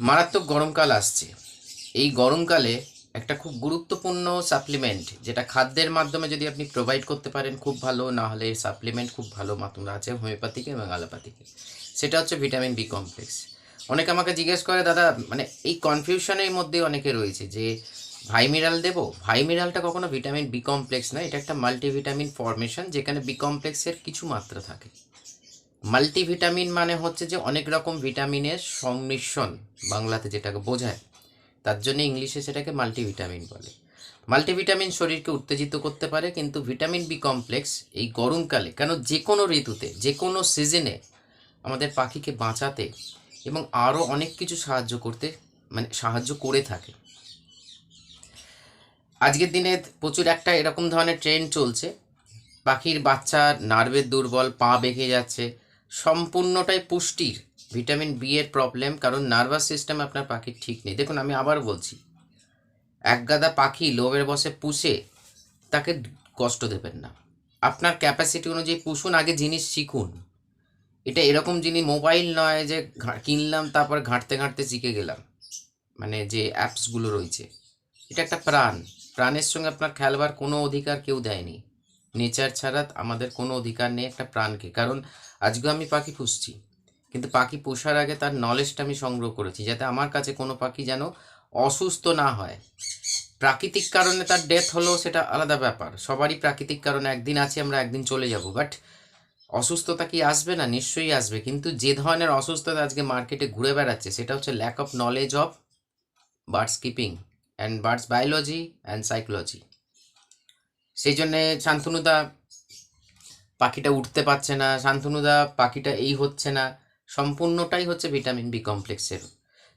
মারাত্মক গরমকাল আসছে। এই গরমকালে একটা খুব গুরুত্বপূর্ণ সাপ্লিমেন্ট যেটা খাদ্যের মাধ্যমে যদি আপনি প্রোভাইড করতে পারেন, খুব ভালো। না হলে সাপ্লিমেন্ট খুব ভালো মাত্রা আছে হোমিওপ্যাথিকে এবং অ্যালোপ্যাথিকে সেটা হচ্ছে ভিটামিন বি কমপ্লেক্স অনেকে আমাকে জিজ্ঞেস করে, দাদা মানে এই কনফিউশনের মধ্যে অনেকে রয়েছে যে ভাই মিনারেল দেবো? ভাই মিনারেলটা কখনো ভিটামিন বি কমপ্লেক্স না এটা একটা মাল্টিভিটামিন ফর্মেশন যেখানে বি কমপ্লেক্সের কিছু মাত্রা থাকে। মাল্টিভিটামিন মানে হচ্ছে যে অনেক রকম ভিটামিনের সংমিশ্রণ, বাংলাতে যেটাকে বোঝায়। তার জন্য ইংলিশে সেটাকে মাল্টিভিটামিন বলে। মাল্টিভিটামিন শরীরকে উত্তেজিত করতে পারে, কিন্তু ভিটামিন বি কমপ্লেক্স এই গরমকালে, কেন যে কোনো ঋতুতে যে কোনো সিজনে আমাদের পাখিকে বাঁচাতে এবং আরও অনেক কিছু সাহায্য করতে মানে সাহায্য করে থাকে। আজকের দিনে প্রচুর একটা এরকম ধরনের ট্রেন্ড চলছে। পাখির বাচ্চা নার্ভের দুর্বল, পা বেঁকে যাচ্ছে সম্পূর্ণটাই পুষ্টির, ভিটামিন বি এর প্রবলেম কারণ নার্ভাস সিস্টেম আপনার পাখির ঠিক নেই। দেখুন, আমি আবার বলছি, এক গাদা পাখি লোভের বসে পুষে তাকে কষ্ট দেবেন না। আপনার ক্যাপাসিটি অনুযায়ী পুষুন, আগে জিনিস শিখুন। এটা এরকম জিনিস মোবাইল নয় যে কিনলাম, তারপর ঘাঁটতে ঘাঁটতে শিখে গেলাম। মানে যে অ্যাপসগুলো রয়েছে, এটা একটা প্রাণ। প্রাণের সঙ্গে আপনার খেলবার কোনো অধিকার কেউ দেয়নি। নেচার ছাড়া আমাদের কোনো অধিকার নেই একটা প্রাণকে। কারণ আজকে আমি পাখি পুষছি, কিন্তু পাখি পোষার আগে তার নলেজটা আমি সংগ্রহ করেছি, যাতে আমার কাছে কোনো পাখি যেন অসুস্থ না হয়। প্রাকৃতিক কারণে তার ডেথ হলো সেটা আলাদা ব্যাপার। সবারই প্রাকৃতিক কারণে একদিন আছি, আমরা একদিন চলে যাব। বাট অসুস্থতা কি আসবে না? নিশ্চয়ই আসবে। কিন্তু যে ধরনের অসুস্থতা আজকে মার্কেটে ঘুরে বেড়াচ্ছে, সেটা হচ্ছে lack of knowledge of birds keeping and birds biology and psychology সেই জন্যে শান্তনুদা পাখিটা উঠতে পারছে না। শান্তনুদা পাখিটা এই হচ্ছে না। সম্পূর্ণটাই হচ্ছে ভিটামিন বি কমপ্লেক্সের।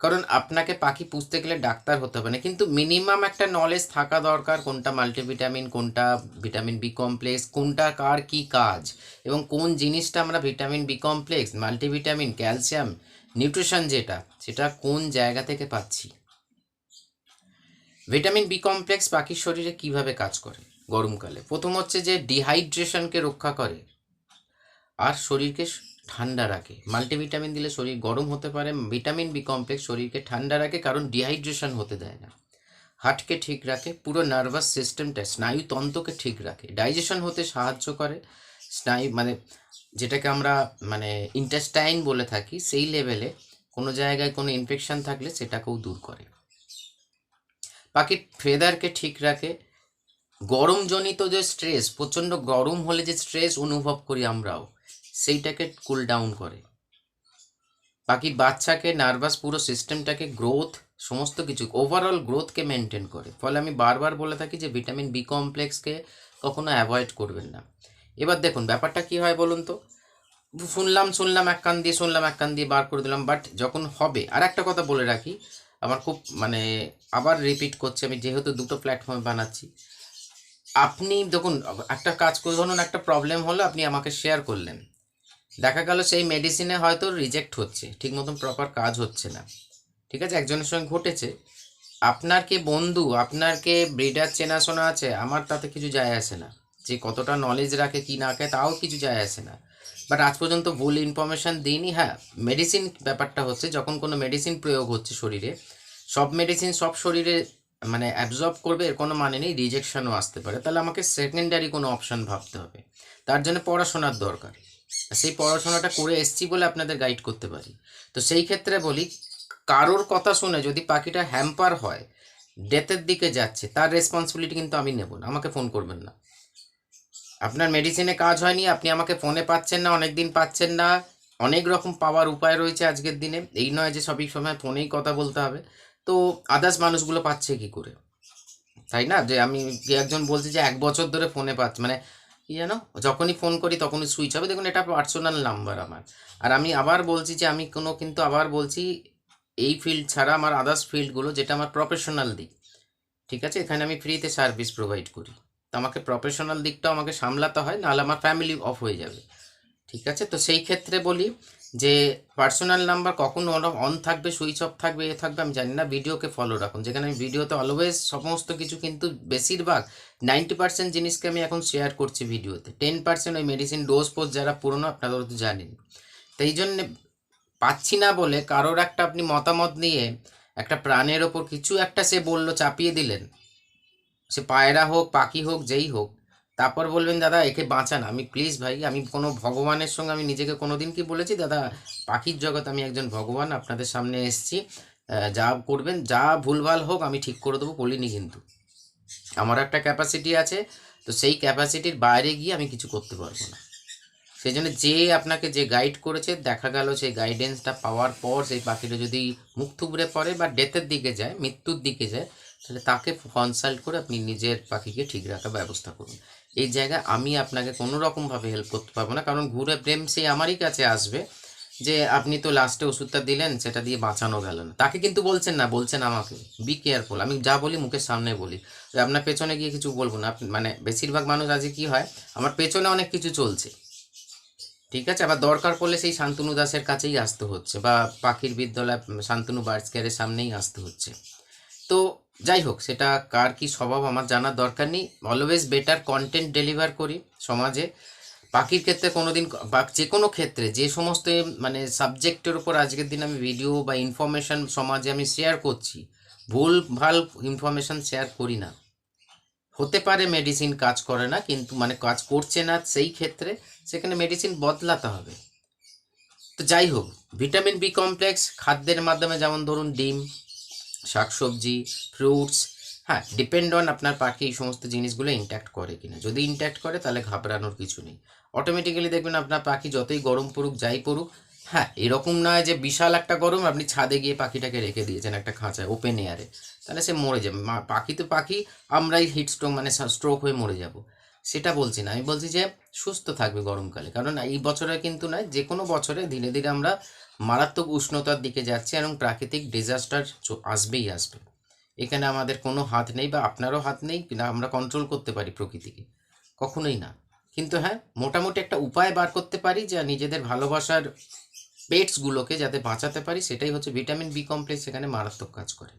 কারণ আপনাকে পাখি পুষতে গেলে ডাক্তার হতে হবে না। কিন্তু মিনিমাম একটা নলেজ থাকা দরকার কোনটা মাল্টিভিটামিন কোনটা ভিটামিন বি কমপ্লেক্স কোনটা কার কি কাজ এবং কোন জিনিসটা আমরা vitamin B complex multivitamin calcium nutrition যেটা, সেটা কোন জায়গা থেকে পাচ্ছি। ভিটামিন বি কমপ্লেক্স পাখির শরীরে কীভাবে কাজ করে? গরমকালে। প্রথম হচ্ছে যে ডিহাইড্রেশনকে রক্ষা করে আর শরীরকে ঠান্ডা রাখে। মাল্টিভিটামিন দিলে শরীর গরম হতে পারে ভিটামিন বি কমপ্লেক্স শরীরকে ঠান্ডা রাখে কারণ ডিহাইড্রেশন হতে দেয় না। হার্টকে ঠিক রাখে, পুরো নার্ভাস সিস্টেমটা স্নায়ুতন্ত্রকে ঠিক রাখে। ডাইজেশন হতে সাহায্য করে, স্নায়ু মানে যেটাকে আমরা মানে ইন্টেস্টাইন বলে থাকি, সেই লেভেলে কোনো জায়গায় কোনো ইনফেকশন থাকলে সেটাকেও দূর করে। পাখির ফেদারকে ঠিক রাখে গরমজনিত যে স্ট্রেস প্রচণ্ড গরম হলে যে স্ট্রেস অনুভব করি আমরাও, সেইটাকে কুল ডাউন করে। বাকি বাচ্চাকে নার্ভাস পুরো সিস্টেমটাকে গ্রোথ সমস্ত কিছু ওভারঅল গ্রোথকে মেনটেন করে। ফলে আমি বারবার বলে থাকি যে ভিটামিন বি কমপ্লেক্সকে কখনো অ্যাভয়েড করবেন না। এবার দেখুন, ব্যাপারটা কি হয় বলুন তো? শুনলাম শুনলাম, এক কান দিয়ে, শুনলাম, এক কান দিয়ে বার করে দিলাম বাট যখন হবে, আর একটা কথা বলে রাখি, আমার খুব মানে আবার রিপিট করছি, আমি যেহেতু দুটো প্ল্যাটফর্মে বানাচ্ছি আপনি দেখুন, একটা কাজ করে ধরুন, একটা প্রবলেম হলো, আপনি আমাকে শেয়ার করলেন। দেখা গেল সেই মেডিসিনে হয়তো রিজেক্ট হচ্ছে, ঠিক মতন প্রপার কাজ হচ্ছে না। ঠিক আছে, একজনের সঙ্গে ঘটেছে। আপনার কে বন্ধু, আপনার কে ব্রিডার চেনাশোনা আছে, আমার তাতে কিছু যায় আসে না। যে কতটা নলেজ রাখে, কি না রাখে, তাও কিছু যায় আসে না। বাট আজ পর্যন্ত ভুল ইনফরমেশান দিইনি। হ্যাঁ মেডিসিন ব্যাপারটা হচ্ছে, যখন কোনো মেডিসিন প্রয়োগ হচ্ছে শরীরে, সব মেডিসিন সব শরীরে মানে অ্যাবজর্ব করবে, এর কোনো মানে নেই রিজেকশনও আসতে পারে। তাহলে আমাকে সেকেন্ডারি কোনো অপশন ভাবতে হবে। তার জন্য পড়াশোনার দরকার। সেই পড়াশোনাটা করে এসছি বলে আপনাদের গাইড করতে পারি। তো সেই ক্ষেত্রে বলি, কারোর কথা শুনে যদি পাখিটা হ্যাম্পার হয় ডেথের দিকে যাচ্ছে, তার রেসপন্সিবিলিটি কিন্তু আমি নেব না, আমাকে ফোন করবেন না। আপনার মেডিসিনে কাজ হয়নি, আপনি আমাকে ফোনে পাচ্ছেন না অনেক দিন পাচ্ছেন না, অনেক রকম পাওয়ার উপায় রয়েছে আজকের দিনে। এই নয় যে সবই সময় ফোনেই কথা বলতে হবে। তো আদার্স মানুষগুলো পাচ্ছে কি করে? তাই না? যে আমি একজন বলছি যে এক বছর ধরে ফোনে পাচ্ছে মানে কি জানো? যখনই ফোন করি তখনই সুইচ হবে। দেখুন, এটা পার্সোনাল নাম্বার আমার। আর আমি আবার বলছি যে আমি কোনো কিন্তু আবার বলছি এই ফিল্ড ছাড়া আমার আদার্স ফিল্ডগুলো যেটা আমার প্রফেশনাল দিক। ঠিক আছে? এখানে আমি ফ্রিতে সার্ভিস প্রোভাইড করি। তো আমাকে প্রফেশনাল দিকটাও আমাকে সামলাতে হয়, নাহলে আমার ফ্যামিলি অফ হয়ে যাবে। ঠিক আছে? তো সেই ক্ষেত্রে বলি যে পার্সোনাল নাম্বার কখন অন থাকবে সুইচ অফ থাকবে, এ থাকবে, আমি জানি না ভিডিওকে ফলো রাখুন। যেখানে আমি ভিডিওতে অলওয়েজ সমস্ত কিছু কিন্তু বেশিরভাগ নাইনটি পার্সেন্ট জিনিসকে আমি এখন শেয়ার করছি ভিডিওতে টেন পার্সেন্ট ওই মেডিসিন ডোজ পোজ যারা পুরনো, আপনারা তো জানেন। তো এই জন্যে পাচ্ছি না বলে কারোর একটা আপনি মতামত নিয়ে একটা প্রাণের ওপর কিছু একটা সে বলল, চাপিয়ে দিলেন। সে পায়রা হোক, পাখি হোক, যেই হোক তারপর বলবেন, দাদা, একে বাঁচান। আমি প্লিজ ভাই, আমি কোনো ভগবানের সঙ্গে আমি নিজেকে কোনো দিন কি বলেছি? দাদা, পাখির জগৎ, আমি একজন ভগবান, আপনাদের সামনে এসেছি। যা করবেন, যা ভুলভাল হোক, আমি ঠিক করে দেবো, বলিনি কিন্তু। আমার একটা ক্যাপাসিটি আছে, তো সেই ক্যাপাসিটির বাইরে গিয়ে আমি কিছু করতে পারব না। সেই জন্য যে আপনাকে যে গাইড করেছে, দেখা গেল সেই গাইডেন্সটা পাওয়ার পর, সেই পাখিটা যদি মুখ থুবড়ে পড়ে বা ডেথের দিকে যায়, মৃত্যুর দিকে যায়, তাহলে তাকে কনসাল্ট করে আপনি নিজের পাখিকে ঠিক রাখার ব্যবস্থা করুন। এই জায়গায় আমি আপনাকে কোনো রকমভাবে হেল্প করতে পারব না। কারণ ঘুরে প্রেম সেই আমারই কাছে আসবে যে, আপনি তো লাস্টে ওষুধটা দিলেন, সেটা দিয়ে বাঁচানো গেল না। তাকে কিন্তু বলছেন না, বলছেন আমাকে বি কেয়ারফুল আমি যা বলি মুখের সামনে বলি। আপনার পেছনে গিয়ে কিছু বলব না। মানে বেশিরভাগ মানুষ আজকে কি হয়, আমার পেছনে অনেক কিছু চলছে। ঠিক আছে? আবার দরকার পড়লে সেই শান্তনু দাসের কাছেই আসতে হচ্ছে বা পাখির বিদ্যালয়, শান্তনু বার্ডস কেয়ারের সামনেই আসতে হচ্ছে। যাই হোক সেটা কার কি স্বভাব আমার জানার দরকার নেই। অলওয়েজ বেটার কন্টেন্ট ডেলিভার করি সমাজে। পাখির ক্ষেত্রে কোনো দিন যে কোনো ক্ষেত্রে, যে সমস্ত মানে সাবজেক্টের উপর আজকের দিন আমি ভিডিও বা ইনফরমেশন সমাজে আমি শেয়ার করছি, ভুল, ভালো ইনফরমেশন শেয়ার করি না। হতে পারে মেডিসিন কাজ করে না, কিন্তু মানে কাজ করছে না সেই ক্ষেত্রে সেখানে মেডিসিন বদলাতে হবে। তো যাই হোক ভিটামিন বি কমপ্লেক্স খাদ্যের মাধ্যমে যেমন ধরুন ডিম শাকসবজি ফ্রুটস হ্যাঁ ডিপেন্ড অন আপনার পাখি এই সমস্ত জিনিসগুলো ইন্ট্যাক্ট করে কিনা। যদি ইন্ট্যাক্ট করে, তাহলে ঘাবড়ানোর কিছু নেই। অটোমেটিক্যালি দেখবেন আপনার পাখি যতই গরম পড়ুক, যাই পড়ুক হ্যাঁ এরকম নয় যে বিশাল একটা গরম, আপনি ছাদে গিয়ে পাখিটাকে রেখে দিয়েছেন একটা খাঁচায় ওপেন এয়ারে তাহলে সে মরে যাবে। পাখি তো পাখি, আমরাই হিট স্ট্রোক মানে স্ট্রোক হয়ে মরে যাব। সেটা বলছি না। আমি বলছি যে সুস্থ থাকবে গরমকালে। কারণ এই বছরে কিন্তু নয় যে কোনো বছরে ধীরে ধীরে আমরা মারাত্মক উষ্ণতার দিকে যাচ্ছে এবং প্রাকৃতিক ডিজাস্টার আসবেই আসবে। এখানে আমাদের কোনো হাত নেই বা আপনারও হাত নেই না, আমরা কন্ট্রোল করতে পারি প্রকৃতিকে। কখনোই না। কিন্তু হ্যাঁ মোটামুটি একটা উপায় বার করতে পারি যা নিজেদের ভালোবাসার পেটসগুলোকে যাতে বাঁচাতে পারি, সেটাই হচ্ছে ভিটামিন বি কমপ্লেক্স এখানে মারাত্মক কাজ করে।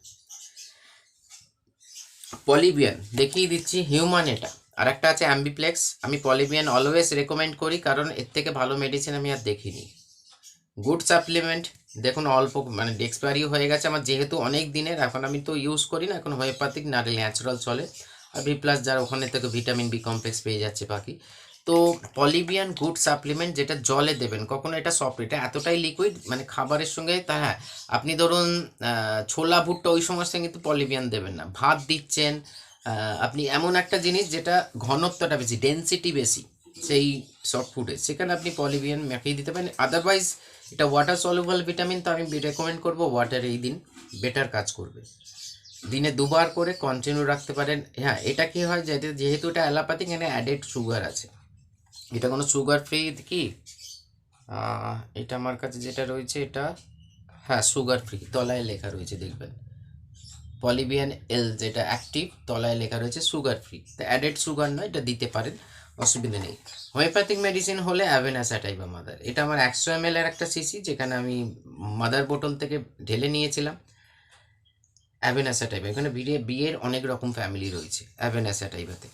পলিবিয়ান দেখিয়ে দিচ্ছি হিউম্যান এটা। আর একটা আছে অ্যাম্বিপ্লেক্স আমি পলিবিয়ান অলওয়েজ রেকমেন্ড করি কারণ এর থেকে ভালো মেডিসিন আমি আর দেখিনি। গুড সাপ্লিমেন্ট দেখুন, অল্প মানে এক্সপায়ারি হয়ে গেছে আমার, যেহেতু অনেক দিনের, এখন আমি তো ইউজ করি না, এখন হোমিওপ্যাথিক না ন্যাচারাল চলে। আর বি প্লাস যার ওখানে থেকে ভিটামিন বি কমপ্লেক্স পেয়ে যাচ্ছে পাখি তো পলিবিয়ান গুড সাপ্লিমেন্ট যেটা জলে দেবেন, কখনো এটা সফট এটা এতটাই লিকুইড মানে খাবারের সঙ্গে তা হ্যাঁ আপনি ধরুন ছোলা ভুট্টা ওই সমস্ত কিন্তু পলিবিয়ান দেবেন না। ভাত দিচ্ছেন আপনি এমন একটা জিনিস যেটা ঘনত্বটা বেশি ডেন্সিটি বেশি, সেই সফট ফুডে সেখানে আপনি পলিবিয়ান মাখিয়ে দিতে পারেন। আদারওয়াইজ এটা ওয়াটার সলিউবল ভিটামিন তো আমি রেকমেন্ড করব ওয়াটার এই দিন বেটার কাজ করবে। দিনে দুবার করে কন্টিনিউ রাখতে পারেন। হ্যাঁ এটা কি হয় যে যেহেতু এটা অ্যালোপ্যাথিক এখানে অ্যাডেড সুগার আছে। এটা কোনো সুগার ফ্রি কি? এটা আমার কাছে যেটা রয়েছে, এটা হ্যাঁ সুগার ফ্রি তলায় লেখা রয়েছে, দেখবেন। পলিবিয়ান এল যেটা অ্যাক্টিভ তলায় লেখা রয়েছে সুগার ফ্রি তো অ্যাডেড সুগার নয়, এটা দিতে পারেন। অসুবিধা নেই। হোমিওপ্যাথিক মেডিসিন হলে অ্যাভেনাসাটাই বা মাদার এটা আমার একশো এম এর একটা সিসি যেখানে আমি মাদার বোটল থেকে ঢেলে নিয়েছিলাম। অ্যাভেনাসাটাইপ এখানে বিয়ে, বিয়ের অনেক রকম ফ্যামিলি রয়েছে অ্যাভেনাসাটাইপাতে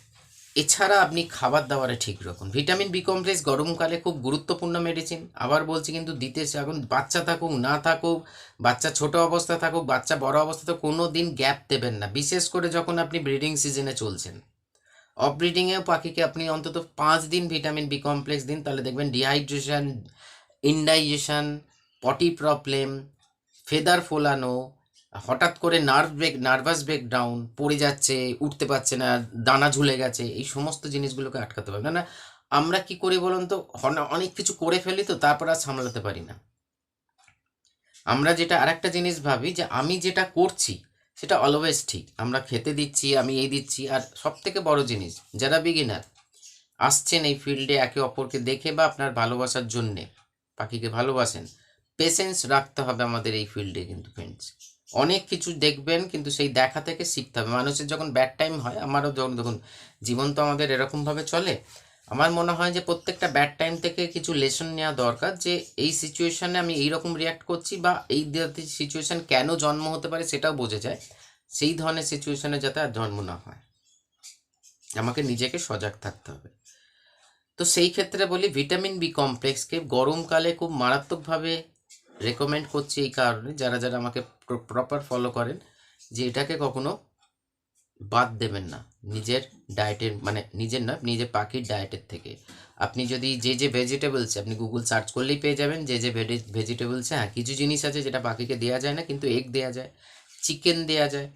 এছাড়া আপনি খাবার দাবারে ঠিক রাখুন। ভিটামিন বি কমপ্লেক্স গরমকালে খুব গুরুত্বপূর্ণ মেডিসিন আবার বলছি কিন্তু দিতে এখন বাচ্চা থাকুক, না থাকুক, বাচ্চা ছোট অবস্থা থাকুক, বাচ্চা বড় অবস্থাতে কোনো দিন গ্যাপ দেবেন না। বিশেষ করে যখন আপনি ব্রিডিং সিজনে চলছেন। অফ ব্রিডিংয়েও পাখিকে আপনি অন্তত পাঁচ দিন ভিটামিন বি কমপ্লেক্স দিন, তাহলে দেখবেন dehydration indigestion potty problem feather ফোলানো, হঠাৎ করে নার্ভ ব্রেক নার্ভাস ব্রেকডাউন পড়ে যাচ্ছে, উঠতে পারছে না, দানা ঝুলে গেছে, এই সমস্ত জিনিসগুলোকে আটকাতে পারবে না আমরা কি করি বলুন তো অনেক কিছু করে ফেলি তো, তারপর আর সামলাতে পারি না। আমরা যেটা আরেকটা জিনিস ভাবি যে আমি যেটা করছি সেটা অলওয়েজ ঠিক। আমরা খেতে দিচ্ছি, আমি এই দিচ্ছি, আর সব থেকে বড় জিনিস, যারা বিগিনার আসছেন এই ফিল্ডে একে অপরকে দেখে বা আপনার ভালোবাসার জন্যে, পাখিকে ভালোবাসেন পেশেন্স রাখতে হবে আমাদের এই ফিল্ডে কিন্তু ফ্রেন্ডস অনেক কিছু দেখবেন, কিন্তু সেই দেখা থেকে শিখতে হবে। মানুষের যখন ব্যাড টাইম হয়, আমারও যখন, দেখুন, জীবন তো আমাদের এরকমভাবে চলে আমার মনে হয় যে প্রত্যেকটা ব্যাড টাইম থেকে কিছু লেসন নেওয়া দরকার যে এই সিচুয়েশনে আমি এই রকম রিয়াক্ট করছি বা এই সিচুয়েশন কেন জন্ম হতে পারে সেটাও বোঝা যায়। সেই ধরনের সিচুয়েশানে যাতে আর জন্ম না হয়। আমাকে নিজেকে সজাগ থাকতে হবে। তো সেই ক্ষেত্রে বলি ভিটামিন বি কমপ্লেক্সকে গরমকালে খুব মারাত্মকভাবে রেকমেন্ড করছি এই কারণে, যারা যারা আমাকে প্রপার ফলো করেন যে এটাকে কখনো বাদ দেবেন না। নিজের ডায়েটের মানে নিজের না, নিজের পাখির ডায়েটের থেকে। আপনি যদি যে যে ভেজিটেবলস আপনি গুগল সার্চ করলেই পেয়ে যাবেন যে যে ভেজিটেবলস হ্যাঁ কিছু জিনিস আছে যেটা পাখিকে দেওয়া যায় না, কিন্তু এগ দেওয়া যায় চিকেন দেওয়া যায়।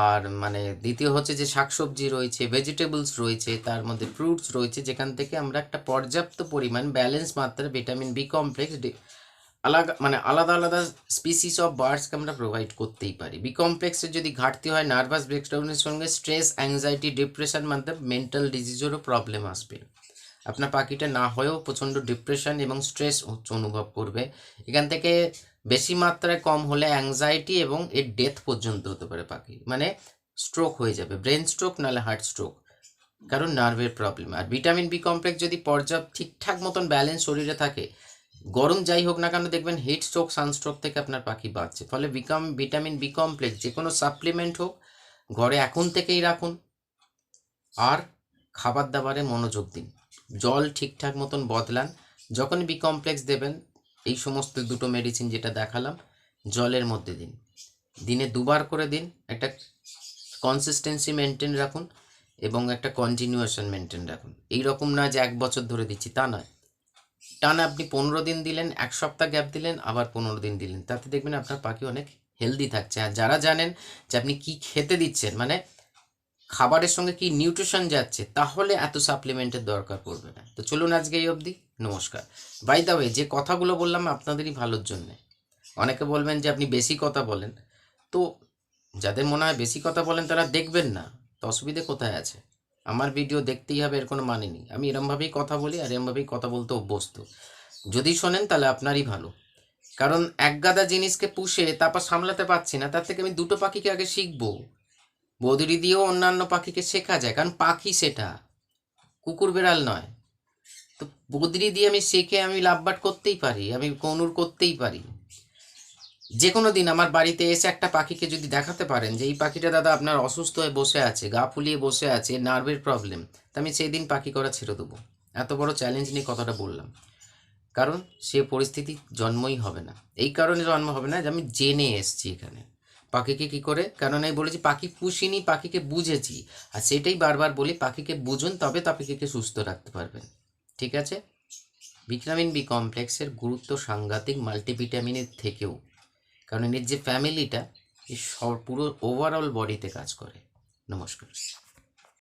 আর মানে দ্বিতীয় হচ্ছে যে শাকসবজি রয়েছে ভেজিটেবলস রয়েছে, তার মধ্যে ফ্রুটস রয়েছে, যেখান থেকে আমরা একটা পর্যাপ্ত পরিমাণ ব্যালেন্স মাত্রা ভিটামিন বি কমপ্লেক্স আলাদা মানে আলাদা আলাদা স্পিসিস অফ বার্ডসকে আমরা প্রোভাইড করতেই পারি। বি কমপ্লেক্সের যদি ঘাটতি হয় নার্ভাস ব্রেকডাউনের সঙ্গে স্ট্রেস অ্যাংজাইটি ডিপ্রেশন মানে মেন্টাল ডিজিজেরও প্রবলেম আসবে। আপনার পাখিটা না হয়েও প্রচণ্ড ডিপ্রেশন এবং স্ট্রেস অনুভব করবে। এখান থেকে বেশি মাত্রায় কম হলে অ্যাংজাইটি এবং এর ডেথ পর্যন্ত হতে পারে পাখি। মানে স্ট্রোক হয়ে যাবে ব্রেন স্ট্রোক নাহলে হার্ট স্ট্রোক কারণ নার্ভের প্রবলেম আর ভিটামিন বি কমপ্লেক্স যদি পর্যাপ্ত ঠিকঠাক মতন ব্যালেন্স শরীরে থাকে গরম যাই হোক না কেন দেখবেন হিট স্ট্রোক সানস্ট্রোক থেকে আপনার পাখি বাঁচছে। ফলে বিকাম ভিটামিন বি কমপ্লেক্স যে কোনো সাপ্লিমেন্ট হোক, ঘরে এখন থেকেই রাখুন। আর খাবার দাবারে মনোযোগ দিন। জল ঠিকঠাক মতন বদলান। যখন বি কমপ্লেক্স দেবেন, এই সমস্ত দুটো মেডিসিন যেটা দেখালাম, জলের মধ্যে দিন। দিনে দুবার করে দিন, একটা কনসিস্টেন্সি মেনটেন রাখুন এবং একটা কন্টিনিউয়েশন মেনটেন রাখুন। এই রকম না যে এক বছর ধরে দিচ্ছি, তা নয়। টানা আপনি পনেরো দিন দিলেন, এক সপ্তাহ গ্যাপ দিলেন, আবার পনেরো দিন দিলেন। তাতে দেখবেন আপনার পাখি অনেক হেলদি থাকছে। আর যারা জানেন যে আপনি কি খেতে দিচ্ছেন মানে খাবারের সঙ্গে কি নিউট্রিশন যাচ্ছে, তাহলে এত সাপ্লিমেন্টের দরকার পড়বে না। তো চলুন আজকে এই অবধি। নমস্কার। বাই দা ওয়ে যে কথাগুলো বললাম আপনাদেরই ভালোর জন্যে, অনেকে বলবেন যে আপনি বেশি কথা বলেন। তো যাদের মনে হয় বেশি কথা বলেন, তারা দেখবেন না, তো অসুবিধে কোথায় আছে? আমার ভিডিও দেখতেই হবে, এর কোনো মানে নেই। আমি এরমভাবেই কথা বলি আর এরমভাবেই কথা বলতে অভ্যস্ত। যদি শোনেন তাহলে আপনারই ভালো। কারণ এক গাদা জিনিসকে পুষে তারপর সামলাতে পারছি না, তার থেকে আমি দুটো পাখিকে আগে শিখব। বদরি দিয়েও অন্যান্য পাখিকে শেখা যায়, কারণ পাখি সেটা। কুকুর বেড়াল নয়। তো বদরি দিয়ে আমি শেখে আমি লাভবাট করতেই পারি, আমি কনুর করতেই পারি। যে কোনো দিন আমার বাড়িতে এসে একটা পাখিকে যদি দেখাতে পারেন যে, এই পাখিটা দাদা আপনার অসুস্থ হয়ে বসে আছে, গা ফুলিয়ে বসে আছে, নার্ভের প্রবলেম, তা আমি সেই দিন পাখি করা ছেড়ে দেবো। এত বড় চ্যালেঞ্জ নিয়ে কথাটা বললাম। কারণ সে পরিস্থিতি জন্মই হবে না। এই কারণে জন্ম হবে না যে, আমি জেনে এসছি এখানে। পাখিকে কি করে? কারণ আমি বলেছি, পাখি পুষিনি, পাখিকে বুঝেছি। আর সেটাই বারবার বলি, পাখিকে বুঝুন, তবে পাখিকে সুস্থ রাখতে পারবেন। ঠিক আছে? ভিটামিন বি কমপ্লেক্সের গুরুত্ব সাংঘাতিক মাল্টিভিটামিনের থেকেও। কারণ এর যে ফ্যামিলিটা এই সব পুরো ওভারঅল বডিতে কাজ করে। নমস্কার।